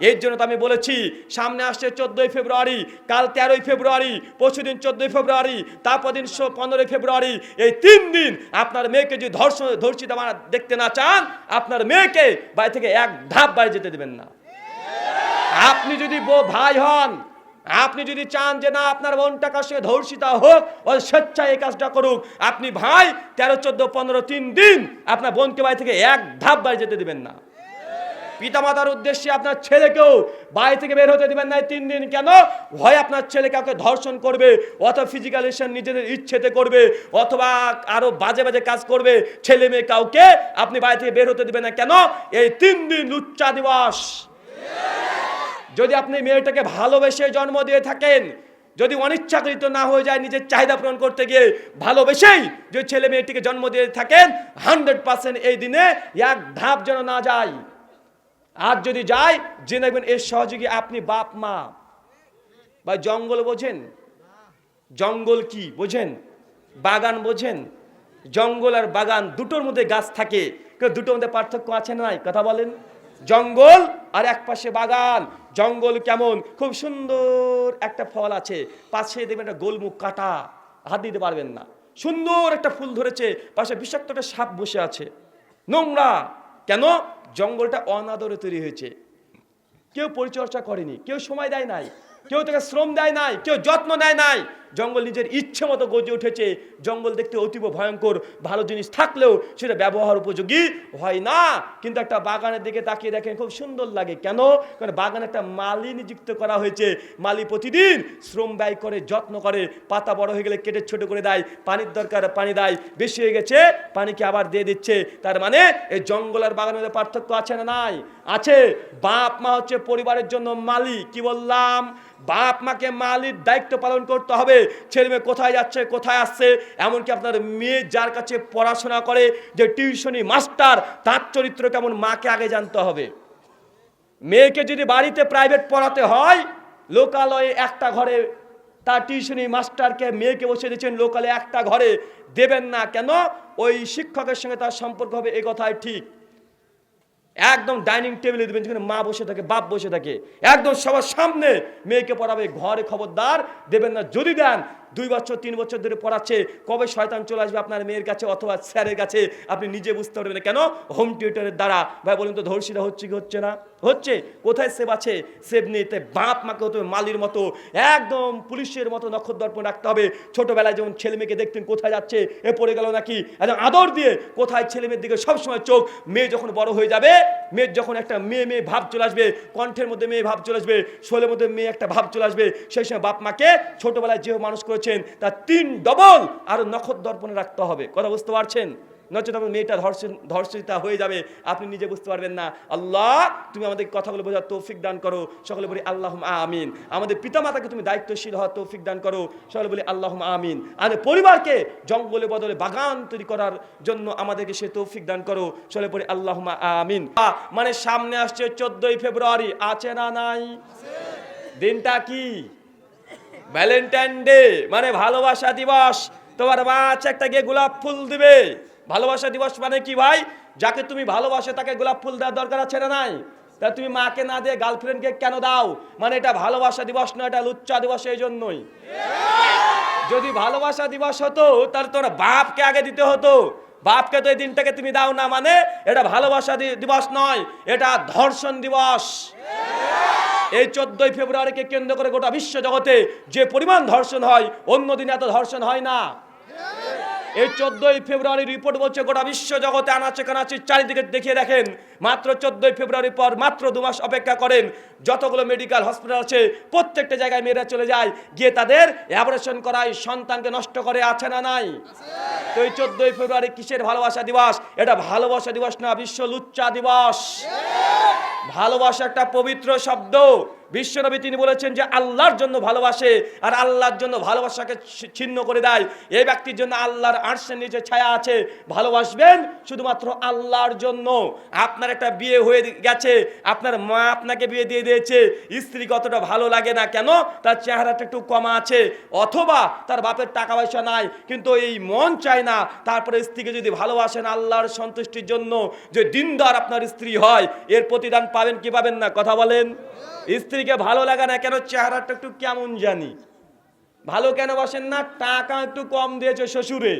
এর জন্য তো আমি বলেছি, সামনে আসছে চোদ্দোই ফেব্রুয়ারি, কাল তেরোই ফেব্রুয়ারি পরশুদিন চোদ্দোই ফেব্রুয়ারি, তারপর দিন পনেরোই ফেব্রুয়ারি, এই তিন দিন আপনার মেয়েকে যদি ধর্ষণ ধর্ষিত দেখতে না চান, আপনার মেয়েকে বাড়ি থেকে এক ধাপ বাড়ি যেতে দেবেন না। আপনি যদি ভাই হন, আপনি যদি চান যে না, আপনার বোনটা কার সঙ্গে ধর্ষিতা হোক, ও স্বেচ্ছায় এই কাজটা করুক, আপনি ভাই, তেরো, চোদ্দ, পনেরো, তিন দিন আপনার বোনকে বাড়ি থেকে এক ধাপ বাড়ি যেতে দেবেন না। পিতামাতার উদ্দেশ্যে আপনার ছেলেকেও বাড়ি থেকে বের হতে দেবেন না তিন দিন। কেন? হয় আপনার ছেলে কাউকে ধর্ষণ করবে, অথবা ফিজিক্যাল নিজেদের ইচ্ছেতে করবে, অথবা আরও বাজে বাজে কাজ করবে, ছেলে মেয়ে কাউকে আপনি বাড়ি থেকে বের হতে দেবেন না। কেন? এই তিন দিন লুচ্চা দিবস। যদি আপনি মেয়েটাকে ভালোবেসে জন্ম দিয়ে থাকেন, যদি অনিচ্ছাকৃত না হয়ে যায় নিজের চাহিদা পূরণ করতে গিয়ে ভালোবেসেই যদি ছেলে মেয়েটিকে জন্ম দিয়ে থাকেন হান্ড্রেড পার্সেন্ট এই দিনে এক ধাপ যেন না যায়। আর যদি যায়, জেনে দেখবেন এর সহযোগী আপনি বাপ, মা। বা জঙ্গল বোঝেন? জঙ্গল কি বোঝেন? বাগান বোঝেন? জঙ্গল আর বাগান দুটোর মধ্যে গাছ থাকে দুটোর মধ্যে পার্থক্য আছে নাই? কথা বলেন। জঙ্গল আর এক পাশে বাগান। জঙ্গল কেমন? খুব সুন্দর একটা ফল আছে। পাশে দেখবেন একটা গোলমুখ কাটা। হাত দিতে পারবেন না। সুন্দর একটা ফুল ধরেছে। পাশে বিষাক্ত একটা সাপ বসে আছে। নোংরা। কেন? জঙ্গলটা অনাদরে তৈরি হয়েছে। কেউ পরিচর্যা করেনি, কেউ সময় দেয় নাই, কেউ তাকে শ্রম দেয় নাই, কেউ যত্ন নেয় নাই জঙ্গল নিজের ইচ্ছে মতো গজে উঠেছে। জঙ্গল দেখতে অতীব ভয়ঙ্কর। ভালো জিনিস থাকলেও সেটা ব্যবহার উপযোগী হয় না। কিন্তু একটা বাগানের দিকে তাকিয়ে দেখেন খুব সুন্দর লাগে। কেন? কারণ বাগানে একটা মালি নিযুক্ত করা হয়েছে। মালি প্রতিদিন শ্রম ব্যয় করে, যত্ন করে। পাতা বড় হয়ে গেলে কেটে ছোট করে দেয়। পানির দরকার, পানি দেয়। বেশি হয়ে গেছে, পানিকে আবার দিয়ে দিচ্ছে। তার মানে এই জঙ্গল আর বাগানের মধ্যে পার্থক্য আছে না নাই? আছে। বাপ মা হচ্ছে পরিবারের জন্য মালি। কি বললাম? বাপ মাকে মালির দায়িত্ব পালন করতে হবে। ছেলে মেয়ে কোথায় যাচ্ছে, কোথায় আসছে, এমনকি আপনার মেয়ে যার কাছে পড়াশোনা করে যে টিউশনি মাস্টার তার চরিত্র কেমন, মাকে আগে জানতে হবে। মেয়েকে যদি বাড়িতে প্রাইভেট পড়াতে হয়, লোকালয়ে একটা ঘরে, তার টিউশনি মাস্টারকে মেয়েকে বসে দিয়েছেন লোকালে একটা ঘরে, দেবেন না। কেন? ওই শিক্ষকের সঙ্গে তার সম্পর্ক হবে, এ কথাই ঠিক। একদম ডাইনিং টেবিলে দেবেন যেখানে মা বসে থাকে, বাপ বসে থাকে। একদম সবার সামনে মেয়েকে পড়াবে, ঘরে খবরদার দেবেন না, যদি দেন দুই বছর, তিন বছর ধরে পড়াচ্ছে, কবে শয়তান চলে আসবে আপনার মেয়ের কাছে অথবা স্যারের কাছে? আপনি নিজে বুঝতে পারবেন কেন? হোম টিউটারের দ্বারা। ভাই, বলুন তো ধর্ষিতা হচ্ছে কি, হচ্ছে না? হচ্ছে। কোথায় সেব আছে? সেব নেই। তাই বাপ মাকে হতে হবে, মালির মতো। একদম পুলিশের মতো নক্ষত্রদর্পণ রাখতে হবে। ছোটবেলায় যেমন ছেলে মেয়েকে দেখতেন, কোথায় যাচ্ছে, এ পড়ে গেল নাকি? একদম আদর দিয়ে কোথায় ছেলে মেয়ের দিকে সবসময় চোখ। মেয়ে যখন বড় হয়ে যাবে, মেয়ের যখন একটা মেয়ে মেয়ে ভাব চলে আসবে, কণ্ঠের মধ্যে মেয়ে ভাব চলে আসবে, শোলের মধ্যে মেয়ে একটা ভাব চলে আসবে, সেই সময় বাপ মাকে ছোটবেলায় যে মানুষ করেছেন তার তিন ডবল আরও নখদ দর্পণে রাখতে হবে। কথা বুঝতে পারছেন? নচেত আমার মেয়েটা ধর্ষিতা হয়ে যাবে। আপনি নিজে বুঝতে পারবেন না। আল্লাহ, তুমি আমাদের কথাগুলো বোঝার তৌফিক দান করো। সকলে বলি আল্লাহ আমিন। আমাদের পিতামাতাকে তুমি দায়িত্বশীল হওয়ার তৌফিক দান করো। সকলে বলি আল্লাহ আমিন। আমাদের পরিবারকে জঙ্গলে বদলে বাগান তৈরি করার জন্য আমাদেরকে সে তৌফিক দান করো। সকলে বলি আল্লাহ আমিন। মানে সামনে আসছে চোদ্দই ফেব্রুয়ারি। আছে না নাই? দিনটা কি? ভ্যালেন্টাইন ডে মানে ভালোবাসা দিবস। তোমার বাচ্চা একটা গিয়ে গোলাপ ফুল দিবে। ভালোবাসা দিবস মানে কি ভাই? যাকে তুমি ভালোবাসে তাকে গোলাপ ফুল দেওয়ার দরকার আছে না নাই? তা তুমি মাকে না দিয়ে গার্লফ্রেন্ডকে কেন দাও? মানে এটা ভালোবাসা দিবস নয়, এটা লুচ্চা দিবস এই জন্যই। যদি ভালোবাসা দিবস হতো, তাহলে তোর বাপকে আগে দিতে হতো। বাপকে তো এই দিনটাকে তুমি দাও না মানে এটা ভালোবাসা দিবস নয়, এটা ধর্ষণ দিবস। এই চোদ্দই ফেব্রুয়ারিকে কেন্দ্র করে গোটা বিশ্ব জগতে যে পরিমাণ ধর্ষণ হয় অন্য দিনে এত ধর্ষণ হয় না। এই চোদ্দই ফেব্রুয়ারি রিপোর্ট বলছে গোটা বিশ্ব জগতে আনাচে কানাচে চারিদিকে দেখিয়ে দেখেন। মাত্র চোদ্দই ফেব্রুয়ারি পর মাত্র দু মাস অপেক্ষা করেন। যতগুলো মেডিকেল হসপিটাল আছে, প্রত্যেকটা জায়গায় মেয়েরা চলে যায়। গিয়ে তাদের অ্যাবরেশন করায়, সন্তানকে নষ্ট করে, আছে না নাই? তো এই চোদ্দই ফেব্রুয়ারি কিসের ভালোবাসা দিবস? এটা ভালোবাসা দিবস না, বিশ্ব লুচ্চা দিবস। ভালোবাসা একটা পবিত্র শব্দ। বিশ্বনবী তিনি বলেছেন যে আল্লাহর জন্য ভালোবাসে আর আল্লাহর জন্য ভালোবাসাকে ছিন্ন করে দেয়। এই ব্যক্তির জন্য আল্লাহর আর্শের নিচে ছায়া আছে। ভালোবাসবেন শুধুমাত্র আল্লাহর জন্য। আপনার একটা বিয়ে হয়ে গেছে, আপনার মা আপনাকে বিয়ে দিয়ে দিয়েছে, স্ত্রী কতটা ভালো লাগে না কেন? তার চেহারাটা একটু কমা আছে। অথবা তার বাপের টাকা পয়সা নাই, কিন্তু এই মন চায় না। তারপরে স্ত্রীকে যদি ভালোবাসেন আল্লাহর সন্তুষ্টির জন্য, যে দিনদার আপনার স্ত্রী হয়, এর প্রতিদান পাবেন কি পাবেন না? কথা বলেন। স্ত্রীকে ভালো লাগে না কেন চেহারাটা একটু কেমন জানি? ভালো কেন বসেন না? টাকা একটু কম দিয়েছে শ্বশুরে।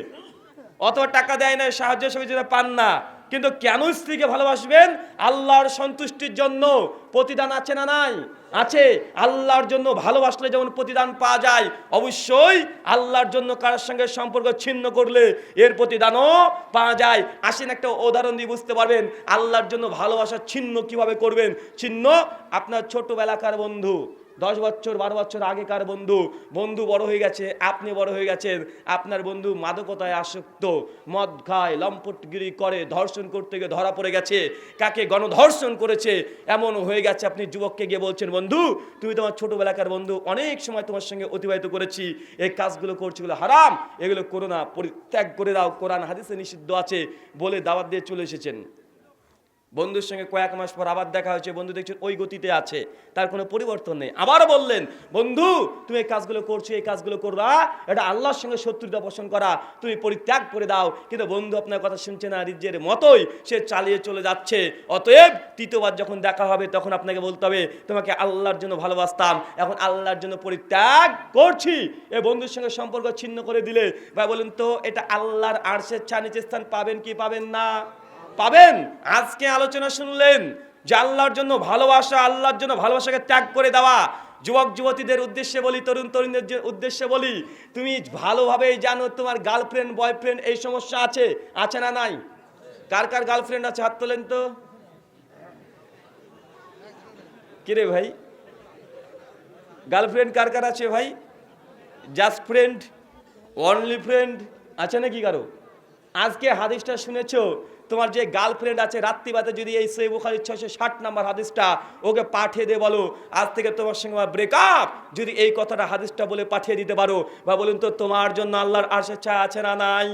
অত টাকা দেয় না সাহায্য সহযোগিতা পান না। কিন্তু কেন স্ত্রীকে ভালোবাসবেন? আল্লাহর সন্তুষ্টির জন্য প্রতিদান আছে না নাই? আছে। আল্লাহর জন্য ভালোবাসলে যেমন প্রতিদান পাওয়া যায়, অবশ্যই আল্লাহর জন্য কারোর সঙ্গে সম্পর্ক ছিন্ন করলে এর প্রতিদানও পাওয়া যায়। আসেন একটা উদাহরণ দিয়ে বুঝতে পারবেন, আল্লাহর জন্য ভালোবাসা ছিন্ন কীভাবে করবেন? ছিন্ন আপনার ছোটবেলাকার বন্ধু। দশ বছর, বারো বছর আগেকার বন্ধু বন্ধু বড় হয়ে গেছে, আপনি বড় হয়ে গেছেন, আপনার বন্ধু মাদকতায় আসক্ত, মদ খায় লম্পটগিরি করে, ধর্ষণ করতে গিয়ে ধরা পড়ে গেছে, কাকে গণধর্ষণ করেছে, এমন হয়ে গেছে, আপনি যুবককে গিয়ে বলছেন, বন্ধু, তুমি তোমার ছোটবেলাকার বন্ধু, অনেক সময় তোমার সঙ্গে অতিবাহিত করেছি, এই কাজগুলো করছি, এগুলো হারাম, এগুলো করো না পরিত্যাগ করে দাও, কোরআন, হাদিসে নিষিদ্ধ আছে বলে দাওয়াত দিয়ে চলে এসেছেন। বন্ধুর সঙ্গে কয়েক মাস পর আবার দেখা হয়েছে, বন্ধু দেখছেন ওই গতিতে আছে, তার কোনো পরিবর্তন নেই। আবারও বললেন, বন্ধু, তুমি এই কাজগুলো করছ, এই কাজগুলো করবা এটা আল্লাহর সঙ্গে শত্রুতা পোষণ করা, তুমি পরিত্যাগ করে দাও। কিন্তু বন্ধু আপনার কথা শুনছে না, রিজের মতোই সে চালিয়ে চলে যাচ্ছে। অতএব তৃতীয়বার যখন দেখা হবে, তখন আপনাকে বলতে হবে, তোমাকে আল্লাহর জন্য ভালোবাসতাম, এখন আল্লাহর জন্য পরিত্যাগ করছি। এ বন্ধুর সঙ্গে সম্পর্ক ছিন্ন করে দিলে বা বলেন তো, এটা আল্লাহর আরশের ছানিচে স্থান পাবেন কি পাবেন না? পাবেন? আজকে আলোচনা শুনলেন যে আল্লাহর জন্য ভালোবাসা, আল্লাহর জন্য ভালোবাসাকে ত্যাগ করে দেওয়া। যুবক, যুবতীদের উদ্দেশ্যে বলি, তরুণ, তরুণীদের উদ্দেশ্যে বলি, তুমি ভালোভাবেই জানো তোমার গার্লফ্রেন্ড, বয়ফ্রেন্ড এই সমস্যা আছে আছে না নাই? কার কার গার্লফ্রেন্ড আছে? হাত তোলেন তো। কিরে ভাই? গার্লফ্রেন্ড কার কার আছে ভাই? জাস্ট ফ্রেন্ড, অনলি ফ্রেন্ড, আছে নাকি কারও? আজকে হাদিসটা শুনেছো তোমার যে গার্লফ্রেন্ড আছে, রাত্রিবাতে যদি এই সেই বুখারি ছয়শো ষাট নাম্বার হাদিসটা ওকে পাঠিয়ে দে বলো, আজ থেকে তোমার সঙ্গে আমার ব্রেকআপ যদি এই কথাটা হাদিসটা বলে পাঠিয়ে দিতে পারো, বা বলুন তো তোমার জন্য আল্লাহর আশা চা আছে না নাই?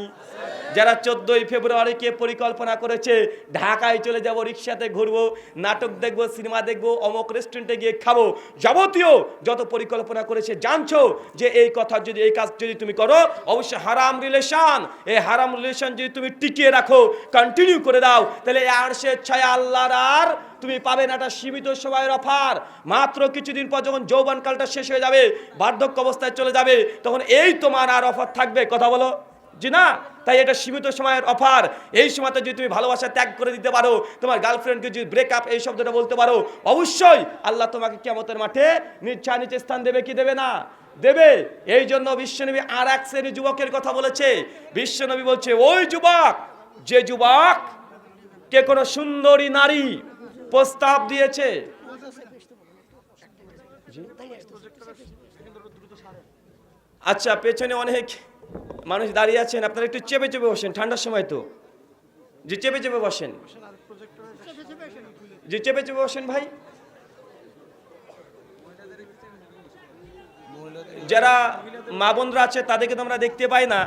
যারা চোদ্দই ফেব্রুয়ারিকে পরিকল্পনা করেছে, ঢাকায় চলে যাব, রিক্সাতে ঘুরবো, নাটক দেখব, সিনেমা দেখব, অমক রেস্টুরেন্টে গিয়ে খাব। যাবতীয় যত পরিকল্পনা করেছে, জানছো যে এই কথা যদি, এই কাজ যদি তুমি করো অবশ্যই হারাম রিলেশন এই হারাম রিলেশন যদি তুমি টিকিয়ে রাখো কন্টিনিউ করে দাও, তাহলে আর সে ছায়া আল্লাহর আর তুমি পাবে না একটা সীমিত সময়ের অফার। মাত্র কিছুদিন পর যখন যৌবনকালটা শেষ হয়ে যাবে, বার্ধক্য অবস্থায় চলে যাবে, তখন এই তোমার আর অফার থাকবে। কথা বলো। জি না, তাই এটা সীমিত সময়ের অফার। এই সময়তে যদি তুমি ভালোবাসা ত্যাগ করে দিতে পারো, তোমার গার্লফ্রেন্ডকে যদি ব্রেকআপ এই শব্দটা বলতে পারো, অবশ্যই আল্লাহ তোমাকে কেমতের মাঠে নিচ্ছা নিচে স্থান দেবে, কি দেবে না? দেবে। এই জন্য বিশ্বনবী আর এক শ্রেণি যুবকের কথা বলেছে। বিশ্বনবী বলছে, ওই যুবক, যে যুবক কে কোনো সুন্দরী নারী প্রস্তাব দিয়েছে? আচ্ছা পেছনে অনেক মানুষ দাঁড়িয়ে আছেন, আপনারা একটু চেপে চেপে বসেন, ঠান্ডার সময় তো। যে চেপে চেপে বসেন। যে চেপে চেপে বসেন ভাই। যারা মা বোনরা আছে, তাদেরকে তো আমরা দেখতে পাই না।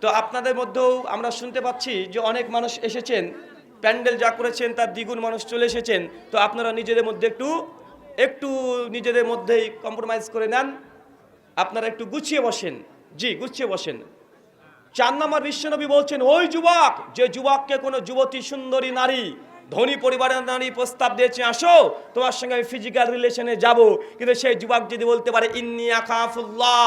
তো আপনাদের মধ্যেও আমরা শুনতে পাচ্ছি যে অনেক মানুষ এসেছেন, প্যান্ডেল যা করেছেন, তার দ্বিগুণ মানুষ চলে এসেছেন। তো আপনারা নিজেদের মধ্যে একটু একটু নিজেদের মধ্যেই কম্প্রোমাইজ করে নেন। আপনারা একটু গুছিয়ে বসেন। জি, গুছিয়ে বসেন। চার নম্বর বিশ্বনবী বলছেন, ওই যুবক, যে যুবককে কোনো যুবতী সুন্দরী নারী, ধনী পরিবারের নারী প্রস্তাব দিয়েছে, আসো, তোমার সঙ্গে আমি ফিজিক্যাল রিলেশনে যাব। কিন্তু সেই যুবক যদি বলতে পারে, ইন্নি আকাফুল্লাহ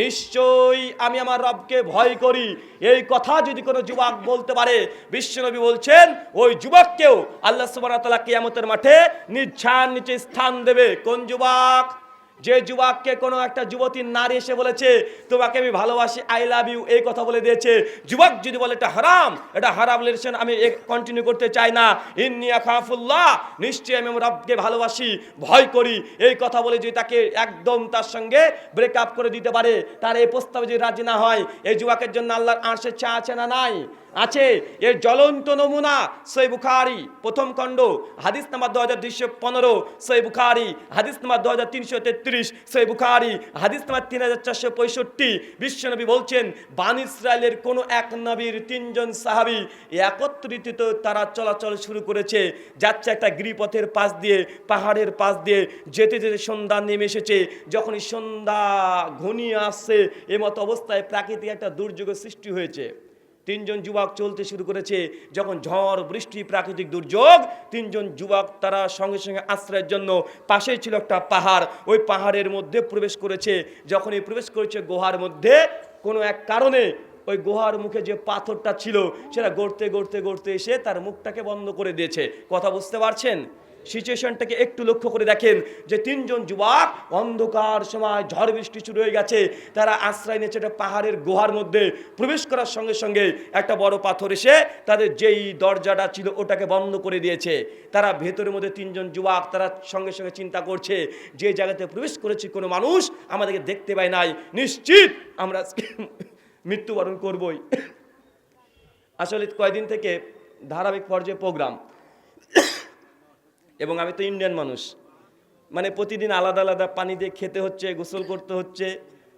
নিশ্চয়ই আমি আমার রবকে ভয় করি। এই কথা যদি কোনো যুবক বলতে পারে, বিশ্বনবী বলছেন, ওই যুবককেও আল্লাহ সুবাহ তালা কিয়ামতের মাঠে নিচ্ছান নিচে স্থান দেবে। কোন যুবক? যে যুবককে কোনো একটা যুবতীর নারী এসে বলেছে, তোমাকে আমি ভালোবাসি আই লাভ ইউ এই কথা বলে দিয়েছে। যুবক যদি বলে, এটা হারাম এটা হারাম রিলেশন আমি কন্টিনিউ করতে চাই না। ইন্নিয়া খাফুল্লাহ নিশ্চয়ই আমি রবকে ভালোবাসি, ভয় করি। এই কথা বলে যদি তাকে একদম তার সঙ্গে ব্রেক আপ করে দিতে পারে, তার এই প্রস্তাবে যদি রাজি না হয়, এই যুবকের জন্য আল্লাহর আঁশের চা আছে না নাই? আছে। এর জ্বলন্ত নমুনা, সই বুখারি, প্রথম খণ্ড, হাদিস নাম্বার দু হাজার দুইশো পনেরো, সই বুখারি, হাদিস নাম্বার দু হাজার তিনশো তেত্রিশ। সই বুখারি, হাদিস নাম্বার তিন হাজার চারশো পঁয়ষট্টি। বিশ্বনবী বলছেন, বান ইসরায়েলের কোনো এক নবীর তিনজন সাহাবি একত্রিত তারা চলাচল শুরু করেছে। যাচ্ছে একটা গিরিপথের পাশ দিয়ে, পাহাড়ের পাশ দিয়ে, যেতে যেতে সন্ধ্যা নেমে এসেছে। যখনই সন্ধ্যা ঘনিয়ে আসছে এমতো অবস্থায় প্রাকৃতিক একটা দুর্যোগের সৃষ্টি হয়েছে। তিনজন যুবক চলতে শুরু করেছে। যখন ঝড়, বৃষ্টি, প্রাকৃতিক দুর্যোগ, তিনজন যুবক তারা সঙ্গে সঙ্গে আশ্রয়ের জন্য পাশেই ছিল একটা পাহাড়। ওই পাহাড়ের মধ্যে প্রবেশ করেছে। যখন এই প্রবেশ করেছে গুহার মধ্যে, কোনো এক কারণে ওই গুহার মুখে যে পাথরটা ছিল, সেটা গড়তে গড়তে গড়তে এসে তার মুখটাকে বন্ধ করে দিয়েছে। কথা বুঝতে পারছেন? সিচুয়েশনটাকে একটু লক্ষ্য করে দেখেন যে তিনজন যুবক অন্ধকার সময় ঝড় বৃষ্টি শুরু হয়ে গেছে। তারা আশ্রয় নিয়েছে একটা পাহাড়ের গুহার মধ্যে। প্রবেশ করার সঙ্গে সঙ্গে একটা বড় পাথর এসে তাদের যেই দরজাটা ছিল ওটাকে বন্ধ করে দিয়েছে। তারা ভেতরের মধ্যে তিনজন যুবক তারা সঙ্গে সঙ্গে চিন্তা করছে, যে জায়গাতে প্রবেশ করেছে কোনো মানুষ আমাদেরকে দেখতে পায় নাই। নিশ্চিত আমরা মৃত্যুবরণ করবই। আসলে কয়দিন থেকে ধারাবাহিক পর্যায়ে প্রোগ্রাম। এবং আমি তো ইন্ডিয়ান মানুষ। মানে প্রতিদিন আলাদা আলাদা পানি দিয়ে খেতে হচ্ছে, গোসল করতে হচ্ছে,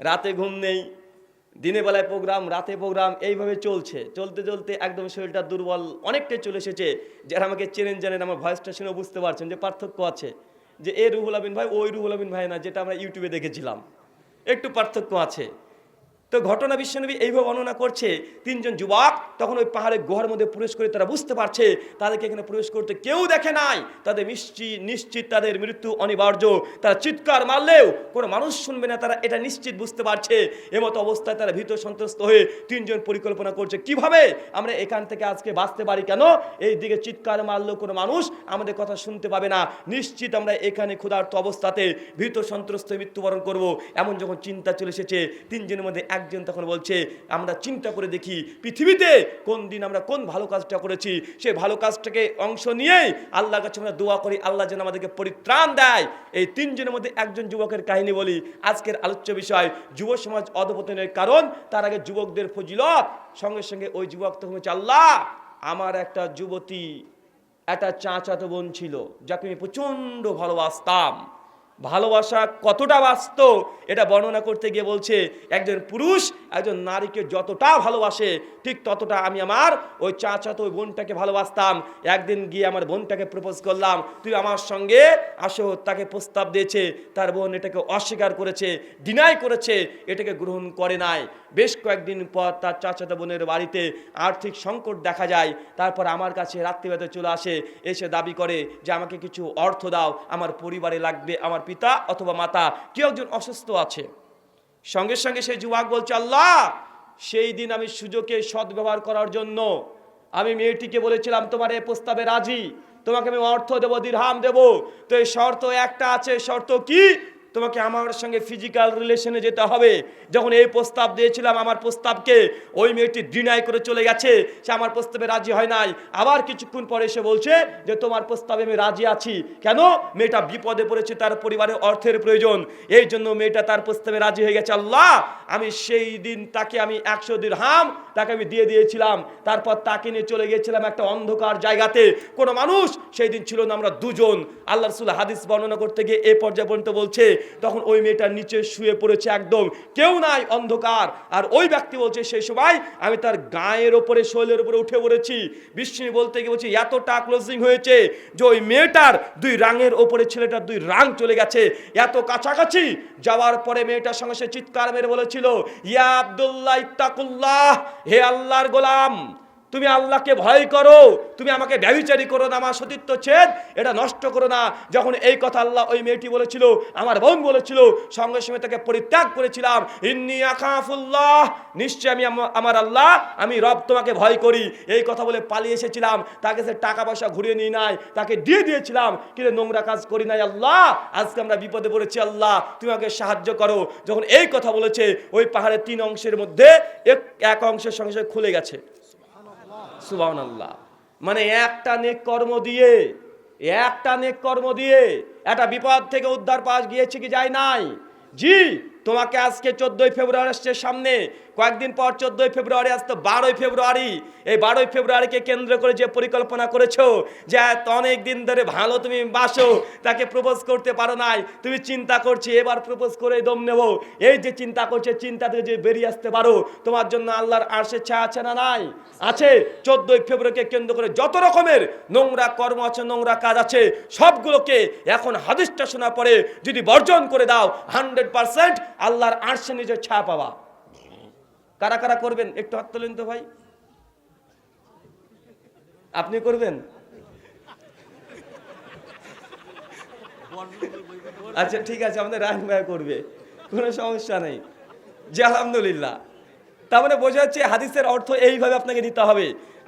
রাতে ঘুম নেই দিনের বেলায় প্রোগ্রাম, রাতে প্রোগ্রাম, এইভাবে চলছে। চলতে চলতে একদম শরীরটা দুর্বল, অনেকটাই চলে এসেছে। যারা আমাকে চেনেন, জানেন, আমার ভয়েসটা শুনে বুঝতে পারছেন যে পার্থক্য আছে। যে এ রুহুল আমিন ভাই, ওই রুহুল আমিন ভাই না, যেটা আমরা ইউটিউবে দেখেছিলাম। একটু পার্থক্য আছে। তো ঘটনা বিশ্বনবী এইভাবে বর্ণনা করছে, তিনজন যুবক তখন ওই পাহাড়ের গুহার মধ্যে প্রবেশ করে তারা বুঝতে পারছে, তাদেরকে এখানে প্রবেশ করতে কেউ দেখে নাই। তাদের নিশ্চিত নিশ্চিত তাদের মৃত্যু অনিবার্য। তারা চিৎকার মারলেও কোনো মানুষ শুনবে না, তারা এটা নিশ্চিত বুঝতে পারছে। এমতো অবস্থায় তারা ভীত সন্ত্রস্ত হয়ে তিনজন পরিকল্পনা করছে। কীভাবে? আমরা এখান থেকে আজকে বাঁচতে পারি কেন? এই দিকে চিৎকার মারলেও কোনো মানুষ আমাদের কথা শুনতে পাবে না। নিশ্চিত আমরা এখানে ক্ষুধার্ত অবস্থাতে ভীত সন্ত্রস্ত মৃত্যুবরণ করব। এমন যখন চিন্তা চলে এসেছে, তিনজনের মধ্যে একজন তখন বলছে, আমরা চিন্তা করে দেখি পৃথিবীতে কোন দিন আমরা কোন ভালো কাজটা করেছি। সেই ভালো কাজটাকে অংশ নিয়েই আল্লাহর কাছে আমরা দোয়া করি, আল্লাহ যেন আমাদেরকে পরিত্রাণ দেয়। এই তিনজনের মধ্যে একজন যুবকের কাহিনী বলি। আজকের আলোচ্য বিষয়, যুব সমাজ অধপতনের কারণ, তার আগে যুবকদের ফজিলত, সঙ্গে সঙ্গে ওই যুবক তখন বলছে, আল্লাহ, আমার একটা যুবতী, একটা চাচাতো বোন ছিল, যাকে আমি প্রচণ্ড ভালোবাসতাম। ভালোবাসা কতটা বাস্ত এটা বর্ণনা করতে গিয়ে বলছে, একজন পুরুষ, একজন নারীকে যতটা ভালোবাসে, ঠিক ততটা আমি আমার ওই চাচা তো ওই বোনটাকে ভালোবাসতাম। একদিন গিয়ে আমার বোনটাকে প্রপোজ করলাম, তুই আমার সঙ্গে আসো। তাকে প্রস্তাব দিয়েছে, তার বোন এটাকে অস্বীকার করেছে ডিনাই করেছে, এটাকে গ্রহণ করে নাই। বেশ কয়েকদিন পর তার চাচাতো বোনের বাড়িতে আর্থিক সংকট দেখা যায়, তারপর আমার কাছে রাত্রিবেলাতে চলে আসে, এসে দাবি করে যে, আমাকে কিছু অর্থ দাও, আমার পরিবারে লাগবে, আমার পিতা অথবা মাতা, কেউ একজন অসুস্থ আছে। সঙ্গে সঙ্গে সেই যুবক বলছে, আল্লাহ, সেই দিন আমি সুযোগে সদ্ব্যবহার করার জন্য আমি মেয়েটিকে বলেছিলাম, তোমার এ প্রস্তাবে রাজি, তোমাকে আমি অর্থ দেবো, দিরহাম দেবো। তো এই শর্ত একটা আছে, শর্ত কি? তোমাকে আমার সঙ্গে ফিজিক্যাল রিলেশনে যেতে হবে। যখন এই প্রস্তাব দিয়েছিলাম, আমার প্রস্তাবকে ওই মেয়েটি ডিনাই করে চলে গেছে। সে আমার প্রস্তাবে রাজি হয় নাই। আবার কিছুক্ষণ পরে এসে বলছে যে, তোমার প্রস্তাবে আমি রাজি আছি। কেন? মেয়েটা বিপদে পড়েছে, তার পরিবারে অর্থের প্রয়োজন। এই জন্য মেয়েটা তার প্রস্তাবে রাজি হয়ে গেছে। আল্লাহ, আমি সেই দিন তাকে আমি একশো দিন হাম তাকে আমি দিয়ে দিয়েছিলাম। তারপর তাকে নিয়ে চলে গিয়েছিলাম একটা অন্ধকার জায়গাতে। কোনো মানুষ, সেই দিন ছিল না, আমরা দুজন। আল্লাহ রসুল হাদিস বর্ণনা করতে গিয়ে এ পর্যায়ে পর্যন্ত বলছে তখন ওই মেয়েটা নিচে শুয়ে পড়েছে একদম। কেউ নাই, অন্ধকার। আর ওই ব্যক্তি বলছে সেই সময় আমি তার গায়ের ওপরে শৈলের উপরে উঠে পড়েছি। বিষ্ণু বলতে গিয়ে বলছি, এতটা ক্লোজিং হয়েছে যে ওই মেয়েটার দুই রাঙের ওপরে, ছেলেটার দুই রাং চলে গেছে। এত কাছাকাছি? যাওয়ার পরে মেয়েটার সঙ্গে সে চিৎকার মেরে বলেছিল, ইয়া আব্দুল্লাহ ইত্তাকুল্লাহ, হে আল্লাহর গোলাম তুমি আল্লাহকে ভয় করো, তুমি আমাকে ব্যবিচারী করো না, আমার সতীত্ব ছেদ, এটা নষ্ট করো না। যখন এই কথা আল্লাহ ওই মেয়েটি বলেছিল, আমার বোন বলেছিল, সঙ্গে সঙ্গে তাকে পরিত্যাগ করেছিলাম। ইন্নি আকাফুল্লাহ নিশ্চয় আমি আমার আল্লাহ, আমি রব তোমাকে ভয় করি। এই কথা বলে পালিয়ে এসেছিলাম। তাকে সে টাকা পয়সা ঘুরিয়ে নিয়ে নাই, তাকে দিয়ে দিয়েছিলাম। কিন্তু নোংরা কাজ করি নাই আল্লাহ। আজকে আমরা বিপদে পড়েছি আল্লাহ, তুমি আমাকে সাহায্য করো। যখন এই কথা বলেছে, ওই পাহাড়ের তিন অংশের মধ্যে এক- এক অংশের সঙ্গে সঙ্গে খুলে গেছে। সুবাহ আল্লাহ মানে একটা নেক কর্ম দিয়ে, একটা নেক কর্ম দিয়ে, একটা বিপদ থেকে উদ্ধার পাওয়া গিয়েছে কি যায় নাই? জি তোমাকে আজকে চোদ্দই ফেব্রুয়ারি আসছে সামনে। কয়েকদিন পর চোদ্দই ফেব্রুয়ারি আসতো, বারোই ফেব্রুয়ারি। এই বারোই ফেব্রুয়ারিকে কেন্দ্র করে যে পরিকল্পনা করেছ, যে এত অনেক দিন ধরে ভালো তুমি বাসো, তাকে প্রপোজ করতে পারো নাই, তুমি চিন্তা করছি, এবার প্রপোজ করে দম নেব। এই যে চিন্তা করছে, চিন্তা থেকে যে বেরিয়ে আসতে পারো, তোমার জন্য আল্লাহর আরশের ছায়া আছে না নাই? আছে। চোদ্দই ফেব্রুয়ারিকে কেন্দ্র করে যত রকমের নোংরা কর্ম আছে, নোংরা কাজ আছে, সবগুলোকে এখন হাদিসটা শোনা পরে যদি বর্জন করে দাও হান্ড্রেড পার্সেন্ট আল্লাহর আরশে নিজের ছায়া পাওয়া। কারা কারা করবেন? একটু হাত তোলেন তো ভাই। আপনি করবেন? আচ্ছা ঠিক আছে, আমাদের রায়ন ভাই করবে। কোনো সমস্যা নেই। জি, আলহামদুলিল্লাহ। তার মানে বোঝা যাচ্ছে হাদিসের অর্থ এইভাবে আপনাকে দিতে হবে।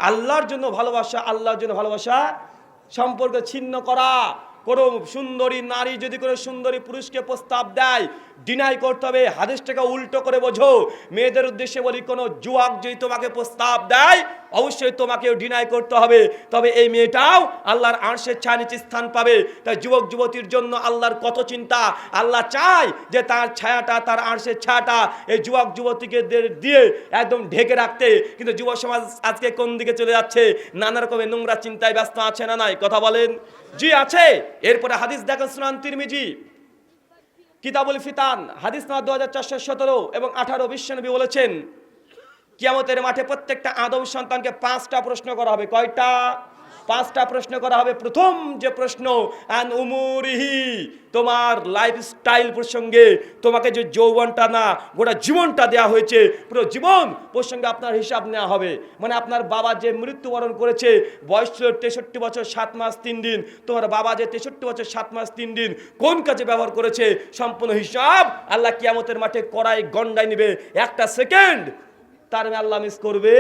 আল্লাহর জন্য ভালোবাসা, আল্লাহর জন্য ভালোবাসা সম্পর্ক ছিন্ন করা। কোনো সুন্দরী নারী যদি কোনো সুন্দরী পুরুষকে প্রস্তাব দেয় ডিনাই করতে হবে, হাদিসটাকে উল্টো করে বোঝো। মেয়েদের উদ্দেশ্যে বলি, কোনো যুবক যদি তোমাকে প্রস্তাব দেয়, অবশ্যই তোমাকেও ডিনাই করতে হবে। তবে এই মেয়েটাও আল্লাহর আর্শের ছায়া নিচে স্থান পাবে। তাই যুবক, যুবতীর জন্য আল্লাহর কত চিন্তা। আল্লাহ চায় যে তার ছায়াটা, তার আর্শের ছায়াটা এই যুবক, যুবতীকে দিয়ে একদম ঢেকে রাখতে। কিন্তু যুব সমাজ আজকে কোন দিকে চলে যাচ্ছে? নানা রকমের নোংরা চিন্তায় ব্যস্ত আছে না নাই? কথা বলেন। জি, আছে। এরপরে হাদিস দেখেন সুনান তিরমিজি, কিতাবুল ফিতান, হাদিস না দু হাজার চারশো সতেরো এবং আঠারো, বিশ্বনবী বলেছেন, কিয়ামতের মাঠে প্রত্যেকটা আদম সন্তানকে পাঁচটা প্রশ্ন করা হবে। কয়টা? পাঁচটা প্রশ্ন করা হবে। প্রথম যে প্রশ্ন, আন উমুরিহি, তোমার লাইফস্টাইল প্রসঙ্গে তোমাকে যে যৌবনটা না, গোটা জীবনটা দেয়া হয়েছে, পুরো জীবন প্রসঙ্গে আপনার হিসাব নেওয়া হবে। মানে আপনার বাবা যে মৃত্যুবরণ করেছে, বয়স তেষট্টি বছর, সাত মাস, তিন দিন। তোমার বাবা যে তেষট্টি বছর, সাত মাস, তিন দিন কোন কাজে ব্যবহার করেছে, সম্পূর্ণ হিসাব আল্লাহ কিয়ামতের মাঠে কড়াই গন্ডায় নিবে। একটা সেকেন্ড তার মানে আল্লাহ মিস করবে?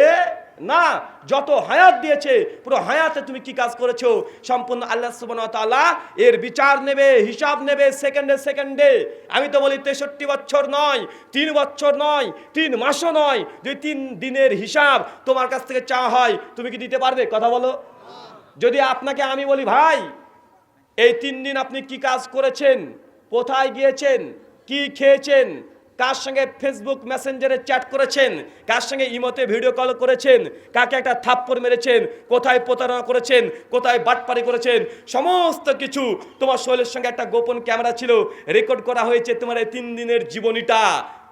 না। যত হায়াত দিয়েছে, পুরো হায়াতে তুমি কি কাজ করেছ? সম্পূর্ণ আল্লাহ তাআলা এর বিচার নেবে, হিসাব নেবে, সেকেন্ডে সেকেন্ডে। আমি তো বলি তেষট্টি বছর নয়, তিন বছর নয়, তিন মাসও নয়, যদি তিন দিনের হিসাব তোমার কাছ থেকে চাওয়া হয়, তুমি কি দিতে পারবে? কথা বলো। যদি আপনাকে আমি বলি, ভাই, এই তিন দিন আপনি কি কাজ করেছেন? কোথায় গিয়েছেন? কি খেয়েছেন? কার সঙ্গে ফেসবুক মেসেঞ্জারে চ্যাট করেছেন? কার সঙ্গে ইমতে ভিডিও কল করেছেন? কাকে একটা থাপ্পড় মেরেছেন? কোথায় প্রতারণা করেছেন? কোথায় বাটপারি করেছেন? সমস্ত কিছু তোমার শৈলের সঙ্গে একটা গোপন ক্যামেরা ছিল। রেকর্ড করা হয়েছে তোমার এই তিন দিনের জীবনীটা।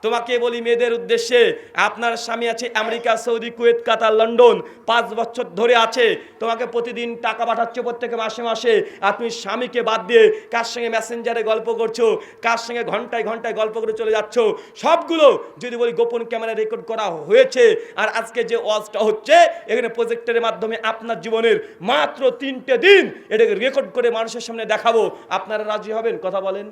তোমাকে বলি মেয়েদের উদ্দেশ্যে, আপনার স্বামী আছে America, Saudi, Kuwait, Qatar, London, পাঁচ বছর ধরে আছে, তোমাকে প্রতিদিন টাকা পাঠাচ্ছে প্রত্যেকে মাসে মাসে আর তুমি স্বামীকে বাদ দিয়ে কার সঙ্গে মেসেঞ্জারে গল্প করছ, কার সঙ্গে ঘন্টায় ঘন্টায় গল্প করে চলে যাচ্ছ, সবগুলো যদি বলি গোপন ক্যামেরা রেকর্ড করা হয়েছে, আর আজকে যে ওয়াজটা হচ্ছে, এখানে প্রজেক্টরের মাধ্যমে আপনার জীবনের মাত্র তিনটে দিন এটাকে রেকর্ড করে মানুষের সামনে দেখাবো। আপনারা রাজি হবেন? কথা বলেন।